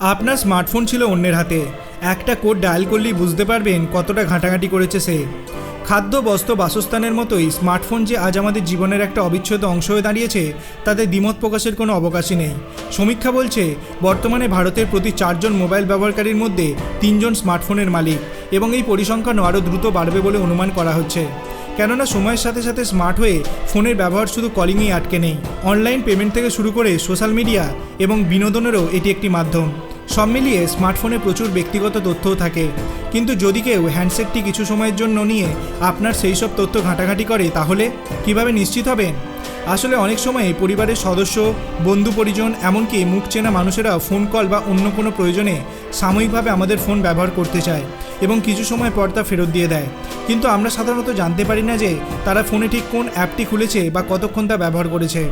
আপনার স্মার্টফোন ছিল অন্যের হাতে। একটা কোড ডায়াল করলেই বুঝতে পারবেন কতটা ঘাঁটাঘাঁটি করেছে সে। খাদ্য, বস্ত্র, বাসস্থানের মতোই স্মার্টফোন যে আজ আমাদের জীবনের একটা অবিচ্ছেদ্য অংশ হয়ে দাঁড়িয়েছে, তাতে দ্বিমত প্রকাশের কোনো অবকাশই নেই। সমীক্ষা বলছে, বর্তমানে ভারতের প্রতি চারজন মোবাইল ব্যবহারকারীর মধ্যে তিনজন স্মার্টফোনের মালিক এবং এই পরিসংখ্যানও আরও দ্রুত বাড়বে বলে অনুমান করা হচ্ছে। কেননা সময়ের সাথে সাথে স্মার্ট হয়ে ফোনের ব্যবহার শুধু কলিংয়েই আটকে নেই। অনলাইন পেমেন্ট থেকে শুরু করে সোশ্যাল মিডিয়া এবং বিনোদনেরও এটি একটি মাধ্যম। সব মিলিয়ে স্মার্টফোনে প্রচুর ব্যক্তিগত তথ্যও থাকে। কিন্তু যদি কেউ হ্যান্ডসেটটি কিছু সময়ের জন্য নিয়ে আপনার সেই সব তথ্য ঘাঁটাঘাঁটি করে, তাহলে কীভাবে নিশ্চিত হবেন? আসলে অনেক সময় পরিবারের সদস্য, বন্ধু পরিজন, এমনকি মুখ চেনা মানুষেরা ফোন কল বা অন্য কোনো প্রয়োজনে সাময়িকভাবে আমাদের ফোন ব্যবহার করতে চায় এবং কিছু সময় পর তা ফেরত দিয়ে দেয়। কিন্তু আমরা সাধারণত জানতে পারি না যে তারা ফোনে ঠিক কোন অ্যাপটি খুলেছে বা কতক্ষণ তা ব্যবহার করেছে।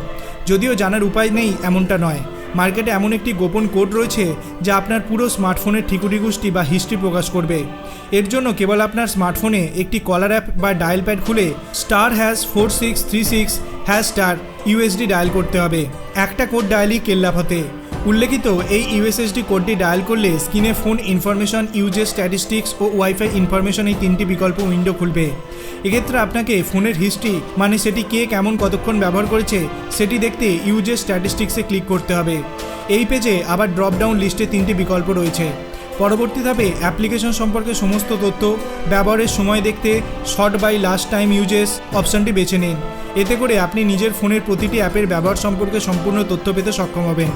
যদিও জানার উপায় নেই এমনটা নয়। মার্কেটে এমন একটি গোপন কোড রয়েছে যা আপনার পুরো স্মার্টফোনের ঠিকুটি গুষ্টি বা হিস্ট্রি প্রকাশ করবে। এর জন্য কেবল আপনার স্মার্টফোনে একটি কলার অ্যাপ বা ডায়াল প্যাড খুলে star hash four six three six hash star USD dial করতে হবে। একটা কোড ডায়ালই কেল্লাফতে উল্লেখিত এই ইউএসএসডি কোডটি ডায়াল করলে স্ক্রিনে ফোন ইনফরমেশন ইউজেস স্ট্যাটিস্টিক্স ও ওয়াইফাই ইনফরমেশন এই তিনটি বিকল্প উইন্ডো খুলবে। এক্ষেত্রে আপনাকে ফোনের হিস্ট্রি মানে সেটি কে কেমন কতক্ষণ ব্যবহার করেছে, সেটি দেখতে ইউজেস স্ট্যাটিস্টিক্সে ক্লিক করতে হবে। এই পেজে আবার ড্রপ ডাউন লিস্টে তিনটি বিকল্প রয়েছে। পরবর্তী ধাপে অ্যাপ্লিকেশন সম্পর্কে সমস্ত তথ্য, ব্যবহারের সময় দেখতে sort by last time usage অপশানটি বেছে নিন। এতে করে আপনি নিজের ফোনের প্রতিটি অ্যাপের ব্যবহার সম্পর্কে সম্পূর্ণ তথ্য পেতে সক্ষম হবেন।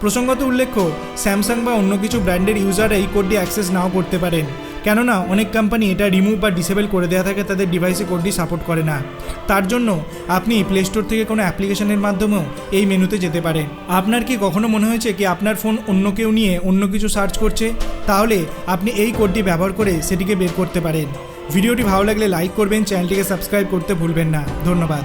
প্রসঙ্গত উল্লেখ্য স্যামসাং বা অন্য কিছু ব্র্যান্ডের ইউজাররা এই কোডটি অ্যাক্সেস নাও করতে পারেন। কেননা অনেক কোম্পানি এটা রিমুভ বা ডিসেবল করে দেওয়া থাকে, তাদের ডিভাইসে কোডটি সাপোর্ট করে না। তার জন্য আপনি প্লে স্টোর থেকে কোনো অ্যাপ্লিকেশনের মাধ্যমেও এই মেনুতে যেতে পারেন আপনার কি কখনো মনে হয়েছে কি আপনার ফোন অন্য কেউ নিয়ে অন্য কিছু সার্চ করছে? তাহলে আপনি এই কোডটি ব্যবহার করে সেটিকে বের করতে পারেন। ভিডিওটি ভালো লাগলে লাইক করবেন চ্যানেলটিকে সাবস্ক্রাইব করতে ভুলবেন না। ধন্যবাদ।